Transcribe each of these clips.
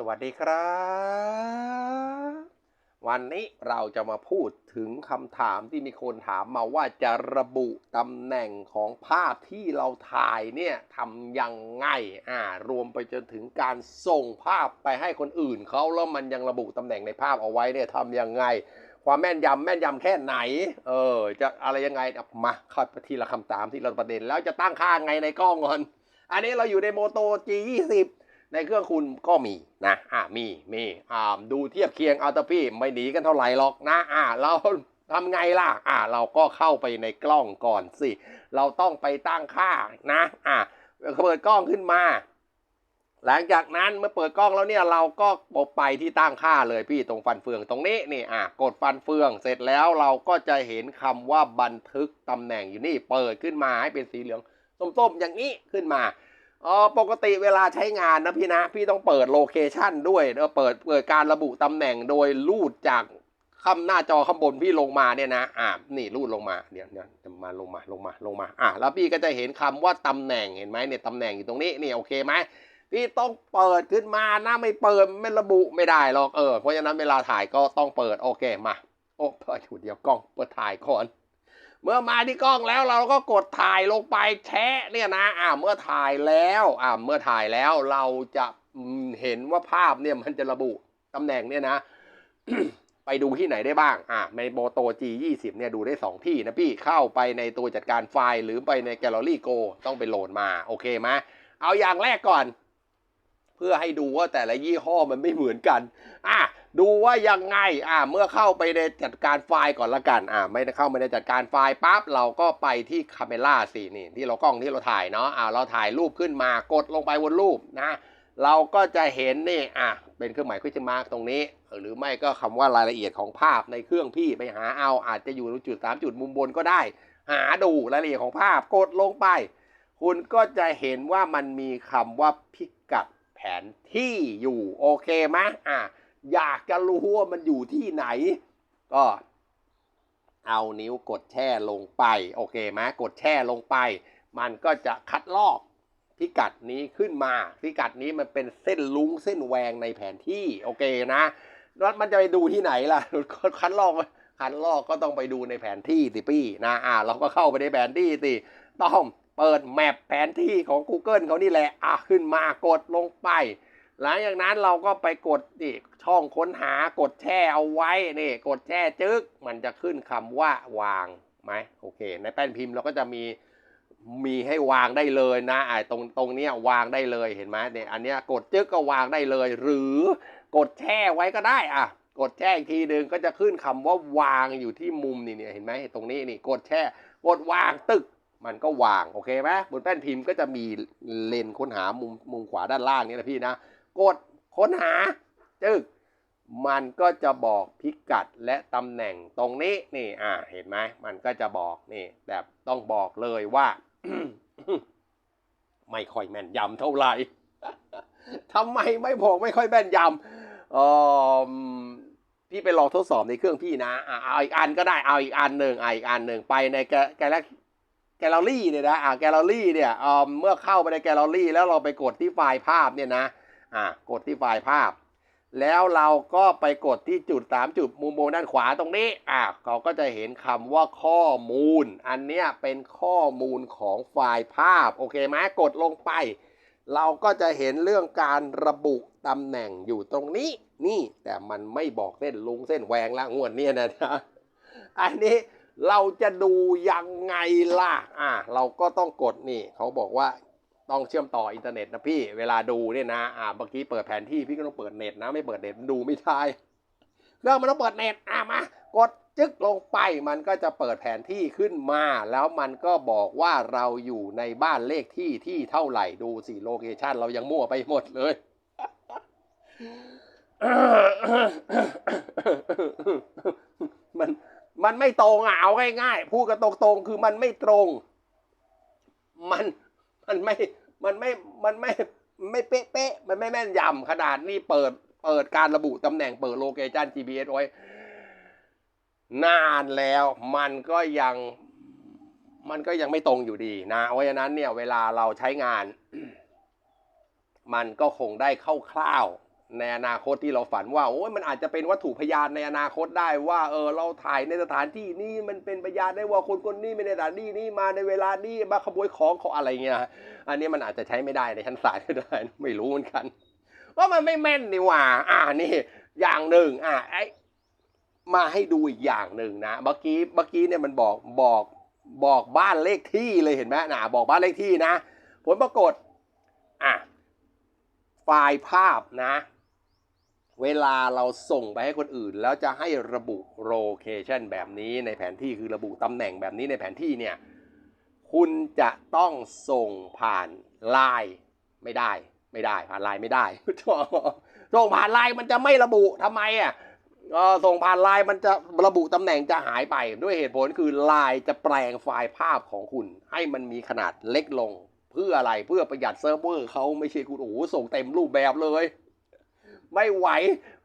สวัสดีครับ วันนี้เราจะมาพูดถึงคำถามที่มีคนถามมาว่าจะระบุตำแหน่งของภาพที่เราถ่ายเนี่ยทำยังไงอ่ารวมไปจนถึงการส่งภาพไปให้คนอื่นเขาแล้วมันยังระบุตำแหน่งในภาพเอาไว้เนี่ยทำยังไง ความแม่นยำแม่นยำแค่ไหน เออ จะอะไรยังไงมาเข้าไปทีละคำถามทีละประเด็น แล้วจะตั้งค่าไงในกล้องก่อนอันนี้เราอยู่ในโมโต G20 ในเครื่องคุณก็มีนะอ่ามีมีอ่าดูเทียบเคียงเอาแตพี่ไม่หนีกันเท่าไหร่หรอกนะอ่าเราทำไงล่ะอ่าเราก็เข้าไปในกล้องก่อนสิ เราต้องไปตั้งค่านะอ่าเปิดกล้องขึ้นมา หลังจากนั้นเมื่อเปิดกล้องแล้วเนี่ยเราก็ไปที่ตั้งค่าเลยพี่ตรงฟันเฟืองตรงนี้นี่อะกดฟันเฟืองเสร็จแล้วเราก็จะเห็นคำว่าบันทึกตำแหน่งอยู่นี่เปิดขึ้นมาให้เป็นสีเหลืองส้มๆอย่างนี้ขึ้นมา อ๋อปกติเวลาใช้งานนะพี่นะ พี่ต้องเปิดโลเคชันด้วยเออเปิดเปิดการระบุตำแหน่งโดยลูดจากข้าหน้าจอข้างบนพี่ลงมาเนี่ยนะ อ่า นี่ลูดลงมา เดี๋ยวเดี๋ยวจะมาลงมาลงมาลงมา อะแล้วพี่ก็จะเห็นคำว่าตำแหน่งเห็นไหมเนี่ยตำแหน่งอยู่ตรงนี้นี่โอเคไหมพี่ต้องเปิดขึ้นมานะไม่เปิดไม่ระบุไม่ได้หรอกเออเพราะฉะนั้นเวลาถ่ายก็ต้องเปิดโอเคมา โอ้เปิดอยู่เดียวกล้องเปิดถ่ายก่อน เมื่อมาที่กล้องแล้วเราก็กดถ่ายลงไปแชะเนี่ยนะอ่าเมื่อถ่ายแล้วอ่าเมื่อถ่ายแล้วเราจะเห็นว่าภาพเนี่ยมันจะระบุตำแหน่งเนี่ยนะ ไปดูที่ไหนได้บ้างอ่าในโมโต G20 เนี่ยดูได้ 2 ที่นะพี่เข้าไปในตัวจัดการไฟล์หรือไปในแกลเลอรี่โกต้องไปโหลดมา โอเคไหมเอาอย่างแรกก่อน เพื่อให้ดูว่าแต่ละยี่ห้อมันไม่เหมือนกัน อะ ดูว่ายังไง อะ เมื่อเข้าไปในจัดการไฟล์ก่อนละกัน อะ ไม่ได้เข้าไปในจัดการไฟล์ปั๊บ เราก็ไปที่คาเมล่าสิ นี่ ที่เรากล้องที่เราถ่ายเนาะ อะ เราถ่ายรูปขึ้นมา กดลงไปบนรูปนะ เราก็จะเห็นนี่ อะ เป็นเครื่องหมายคุชมาร์กตรงนี้ หรือไม่ก็คำว่ารายละเอียดของภาพในเครื่องพี่ไปหาเอา อาจจะอยู่จุดสามจุดมุมบนก็ได้ หาดูรายละเอียดของภาพ กดลงไป คุณก็จะเห็นว่ามันมีคำว่าพิกัด แผนที่อยู่โอเคไหมอะอยากจะรู้ว่ามันอยู่ที่ไหน ก็เอานิ้วกดแช่ลงไป โอเคไหมกดแช่ลงไป มันก็จะคัดลอกพิกัดนี้ขึ้นมา พิกัดนี้มันเป็นเส้นลุ้งเส้นแหวงในแผนที่ โอเคนะแล้วมันจะไปดูที่ไหนล่ะคัดลอกคัดลอกก็ต้องไปดูในแผนที่สิพี่นะอ่าเราก็เข้าไปในแผนที่สิต้อง เปิดแมปแผนที่ของ Google เขานี่แหละอะขึ้นมากดลงไป หลังจากนั้นเราก็ไปกดนี่ช่องค้นหากดแช่เอาไว้นี่กดแช่จึ๊กมันจะขึ้นคำว่าวางไหมโอเค ในแป้นพิมพ์เราก็จะมีมีให้วางได้เลยนะไอ้ตรงตรงเนี้ยวางได้เลยเห็นไหมเนี่ยอันเนี้ยกดจึ๊กก็วางได้เลย หรือกดแช่ไว้ก็ได้อะกดแช่อีกทีหนึ่งก็จะขึ้นคำว่าวางอยู่ที่มุมนี่เนี่ยเห็นไหมตรงนี้นี่กดแช่กดวางตึก มันก็วาง โอเคไหมบนแป้นพิมพ์ก็จะมีเลนค้นหามุมมุมขวาด้านล่างนี่นะพี่นะ กดค้นหาจึกมันก็จะบอกพิกัดและตำแหน่งตรงนี้นี่อ่าเห็นไหมมันก็จะบอกนี่แบบต้องบอกเลยว่า ไม่ค่อยแม่นยำเท่าไหร่ทำไมไม่บอกไม่ค่อยแม่นยำเออพี่ไปลองทดสอบในเครื่องพี่นะ เอาอีกอันก็ได้ เอาอีกอันหนึ่งอ่าอีกอันหนึ่งไปในแกแกล แกลเลอรี่เนี่ยนะอ่าแกลเลอรี่เนี่ยเอ่อเมื่อเข้าไปในแกลเลอรี่แล้วเราไปกดที่ไฟล์ภาพเนี่ยนะอะกดที่ไฟล์ภาพ แล้วเราก็ไปกดที่จุดสามจุดมุมบนด้านขวาตรงนี้อะเขาก็จะเห็นคำว่าข้อมูล อันเนี้ยเป็นข้อมูลของไฟล์ภาพโอเคไหมกดลงไป เราก็จะเห็นเรื่องการระบุตำแหน่งอยู่ตรงนี้นี่แต่มันไม่บอกเส้นลุงเส้นแหวงละงวดเนี้ยนะอันนี้ เราจะดูยังไงล่ะ อะเราก็ต้องกดนี่ เขาบอกว่าต้องเชื่อมต่ออินเทอร์เน็ตนะพี่ เวลาดูเนี่ยนะ อ่า เมื่อกี้เปิดแผนที่พี่ก็ต้องเปิดเน็ตนะ ไม่เปิดเน็ตดูไม่ได้เรื่องมันต้องเปิดเน็ต อะมา กดจึ๊กลงไป มันก็จะเปิดแผนที่ขึ้นมา แล้วมันก็บอกว่าเราอยู่ในบ้านเลขที่ที่เท่าไหร่ ดูสิโลเคชันเรายังมั่วไปหมดเลยมัน มันไม่ตรงอะเอาง่ายๆพูดกันตรงๆคือมันไม่ตรง มันมันไม่มันไม่มันไม่ไม่เป๊ะๆมันไม่แม่นยำขนาดนี้เปิดเปิดการระบุตำแหน่งเปิดโลเคชัน GPS ไว้นานแล้วมันก็ยังมันก็ยังไม่ตรงอยู่ดีนะเพราะฉะนั้นเนี่ยเวลาเราใช้งาน มันก็คงได้คร่าวๆ ในอนาคตที่เราฝันว่าโอ้ยมันอาจจะเป็นวัตถุพยานในอนาคตได้ว่าเออเราถ่ายในสถานที่นี้มันเป็นพยานได้ว่าคนคนนี้ไม่ในสถานที่นี้มาในเวลานี้มาขโมยของของอะไรเงี้ยอันนี้มันอาจจะใช้ไม่ได้ในชั้นศาลก็ได้ไม่รู้เหมือนกันว่ามันไม่แม่นนี่ว่า อ่านี่ อย่างหนึ่งอะไอมาให้ดูอีกอย่างหนึ่งนะเมื่อกี้เมื่อกี้เนี่ยมันบอกบอกบอกบ้านเลขที่เลยเห็นไหมนะบอกบ้านเลขที่นะ ผลปรากฏอะไฟล์ภาพนะ เวลาเราส่งไปให้คนอื่น แล้วจะให้ระบุโลเคชันแบบนี้ในแผนที่คือระบุตำแหน่งแบบนี้ในแผนที่เนี่ยคุณจะต้องส่งผ่านไลน์ไม่ได้ ไม่ได้ผ่านไลน์ไม่ได้ส่งผ่านไลน์มันจะไม่ระบุทำไมอะส่งผ่านไลน์มันจะระบุตำแหน่งจะหายไป ด้วยเหตุผลคือไลน์จะแปลงไฟล์ภาพของคุณ ให้มันมีขนาดเล็กลง เพื่ออะไรเพื่อประหยัดเซิร์ฟเวอร์เขาไม่ใช่คุณโอ้ส่งเต็มรูปแบบเลย ไม่ไหว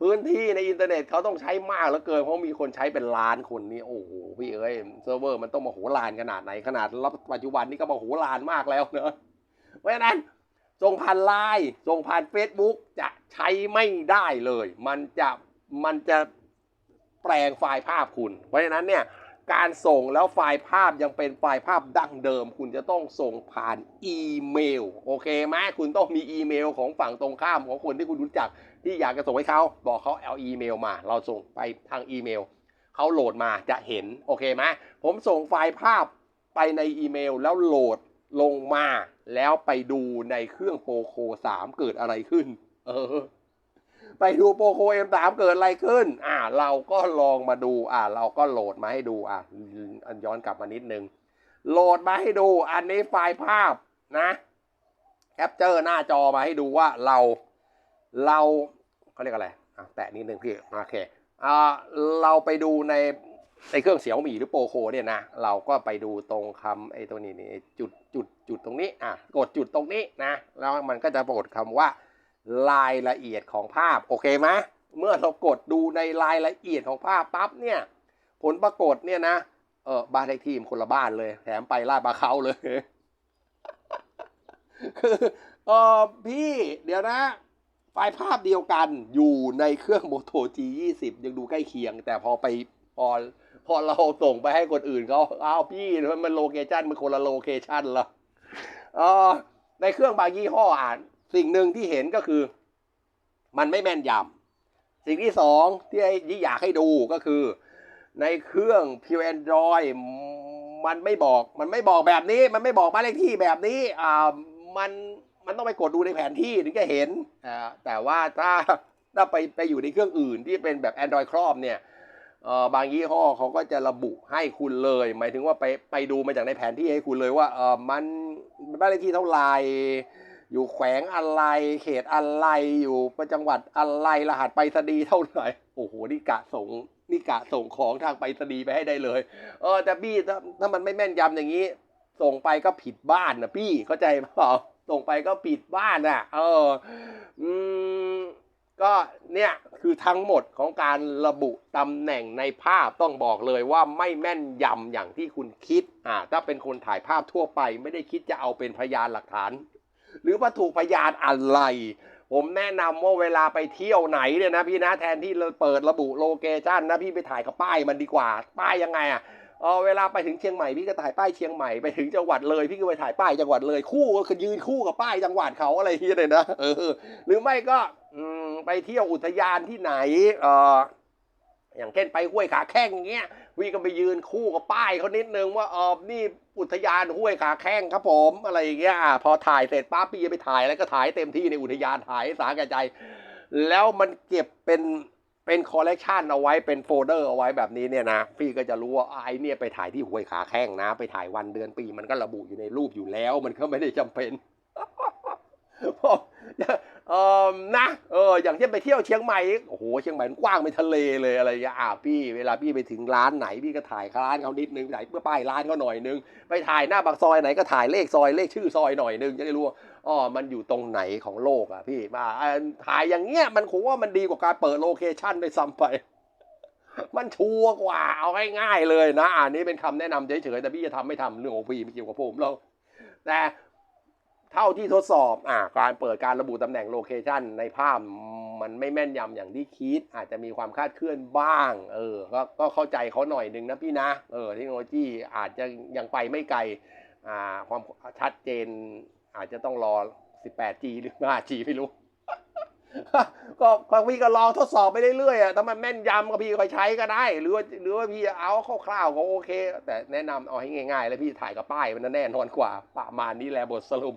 พื้นที่ในอินเทอร์เน็ตเขาต้องใช้มากเหลือเกินเพราะมีคนใช้เป็นล้านคนนี่โอ้โหพี่เอ้ยเซิร์ฟเวอร์มันต้องมาโหฬารขนาดไหนขนาดรับปัจจุบันนี้ก็มาโหฬารมากแล้วเนอะเพราะฉะนั้นส่งผ่านไลน์ส่งผ่าน Facebook จะใช้ไม่ได้เลย มันจะมันจะแปลงไฟล์ภาพคุณ เพราะฉะนั้นเนี่ยการส่งแล้วไฟล์ภาพยังเป็นไฟล์ภาพดั้งเดิม คุณจะต้องส่งผ่านอีเมล โอเคไหมคุณต้องมีอีเมลของฝั่งตรงข้ามของคนที่คุณรู้จัก ที่อยากจะส่งให้เขาบอกเขาเอาอีเมลมา เราส่งไปทางอีเมลเขาโหลดมาจะเห็นโอเคไหมผมส่งไฟล์ภาพไปในอีเมลแล้วโหลดลงมา แล้วไปดูในเครื่องโปรโค3 เกิดอะไรขึ้น เออ ไปดูโปรโค M3 เกิดอะไรขึ้น อ่า เราก็ลองมาดู อ่า เราก็โหลดมาให้ดู อ่าย้อนกลับมานิดนึง โหลดมาให้ดู อันนี้ไฟล์ภาพนะ แคปเจอร์หน้าจอมาให้ดูว่าเรา เราเขาเรียกอะไรอะแตะนิดนึงพี่โอเคอ่าเราไปดูในในเครื่องเสียวหมีหรือโปรโคเนี่ยนะเราก็ไปดูตรงคำไอ้ตัวนี้นี่จุดจุดจุดตรงนี้อะกดจุดตรงนี้นะแล้วมันก็จะปรากฏคำว่ารายละเอียดของภาพโอเคไหมเมื่อเรากดดูในรายละเอียดของภาพปั๊บเนี่ยผลปรากฏเนี่ยนะเออบ้านเลขที่คนละบ้านเลย แถมไปลาดปลาเขาเลยคือเออพี่เดี๋ยวนะ ไฟล์ภาพเดียวกันอยู่ในเครื่อง Moto G20 ยังดูใกล้เคียง แต่พอไปพอพอเราส่งไปให้คนอื่นเขาอ้าวพี่มันโลเคชันมันคนละโลเคชันละเออในเครื่องบางยี่ห้ออ่าน สิ่งหนึ่งที่เห็นก็คือ มันไม่แม่นยำสิ่งที่สองที่ไอ้ที่อยากให้ดูก็คือ ในเครื่อง Pure Android มันไม่บอก มันไม่บอกแบบนี้ มันไม่บอกบ้านเลขที่แบบนี้ อ่า มัน มันต้องไปกดดูในแผนที่ถึงจะเห็นอ่าแต่ว่าถ้าถ้าไปไปอยู่ในเครื่องอื่นที่เป็นแบบ Android ครอบเนี่ยเออบางยี่ห้อเขาก็จะระบุให้คุณเลย หมายถึงว่าไปไปดูมาจากในแผนที่ให้คุณเลยว่าเออมันบ้านเลขที่เท่าไหร่อยู่แขวงอะไรเขตอะไรอยู่ประจังหวัดอะไรรหัสไปรษณีย์เท่าไหร่โอ้โหนี่กะส่งนี่กะส่งของทางไปรษณีย์ไปให้ได้เลย เออแต่พี่ถ้าถ้ามันไม่แม่นยำอย่างนี้ ส่งไปก็ผิดบ้านนะพี่เข้าใจเปล่า ส่งไปก็ผิดบ้านน่ะ เออ อืม ก็เนี่ยคือทั้งหมดของการระบุตำแหน่งในภาพต้องบอกเลยว่าไม่แม่นยำอย่างที่คุณคิด อ่า ถ้าเป็นคนถ่ายภาพทั่วไป ไม่ได้คิดจะเอาเป็นพยานหลักฐาน หรือวัตถุพยานอะไรผมแนะนำว่าเวลาไปเที่ยวไหนเนี่ยนะพี่นะแทนที่เราเปิดระบุโลเคชันนะพี่ไปถ่ายกับป้ายมันดีกว่า ป้ายยังไงอะ เออเวลาไปถึงเชียงใหม่พี่ก็ถ่ายป้ายเชียงใหม่ไปถึงจังหวัดเลยพี่ก็ไปถ่ายป้ายจังหวัดเลยคู่ก็คือยืนคู่กับป้ายจังหวัดเขาอะไรอย่างเงี้ยเลยนะเออหรือไม่ก็ไปเที่ยวอุทยานที่ไหนเอออย่างเช่นไปห้วยขาแข้งอย่างเงี้ยพี่ก็ไปยืนคู่กับป้ายเขานิดนึงว่าเออนี่อุทยานห้วยขาแข้งครับผมอะไรอย่างเงี้ยอะพอถ่ายเสร็จปั๊บพี่จะไปถ่ายแล้วก็ถ่ายเต็มที่ในอุทยานถ่ายสาแก่ใจ แล้วมันเก็บเป็น เป็นคอลเลกชันเอาไว้เป็นโฟลเดอร์เอาไว้แบบนี้เนี่ยนะ พี่ก็จะรู้ว่าไอ้เนี่ยไปถ่ายที่หวยขาแข้งนะ ไปถ่ายวันเดือนปีมันก็ระบุอยู่ในรูปอยู่แล้ว มันก็ไม่ได้จำเป็น เออนะเอออย่างเช่นไปเที่ยวเชียงใหม่โอ้โหเชียงใหม่มันกว้างเป็นทะเลเลยอะไรอย่างเงี้ยอ่าพี่เวลาพี่ไปถึงร้านไหนพี่ก็ถ่ายร้านเขานิดนึงถ่ายเพื่อป้ายร้านเขาหน่อยนึงไปถ่ายหน้าปากซอยไหนก็ถ่ายเลขซอยเลขชื่อซอยหน่อยนึงจะได้รู้ว่าอ๋อมันอยู่ตรงไหนของโลกอะพี่มาถ่ายอย่างเงี้ยมันคงว่ามันดีกว่าการเปิดโลเคชั่นด้วยซ้ำไปมันชัวร์กว่าเอาง่ายๆเลยนะอันนี้เป็นคำแนะนำเฉยๆแต่พี่จะทำไม่ทำเรื่องของพี่ไม่เกี่ยวกับผมเราแต่ เท่าที่ทดสอบอ่าการเปิดการระบุตำแหน่งโลเคชันในภาพมันไม่แม่นยำอย่างที่คิด อาจจะมีความคลาดเคลื่อนบ้าง เออก็ก็เข้าใจเขาหน่อยหนึงนะพี่นะ เออเทคโนโลยีอาจจะยังไปไม่ไกลอ่าความชัดเจน อาจจะต้องรอ 18G หรือ 5G ไม่รู้ก็ก็พี่ก็ลองทดสอบไปเรื่อยๆอะถ้ามันแม่นยำก็พี่ก็ใช้ก็ได้ หรือว่าหรือว่าพี่เอาคร่าวๆก็โอเค แต่แนะนำเอาให้ง่ายๆ แล้วพี่ถ่ายกับป้ายมันแน่นอนกว่าประมาณนี้แหละบทสรุป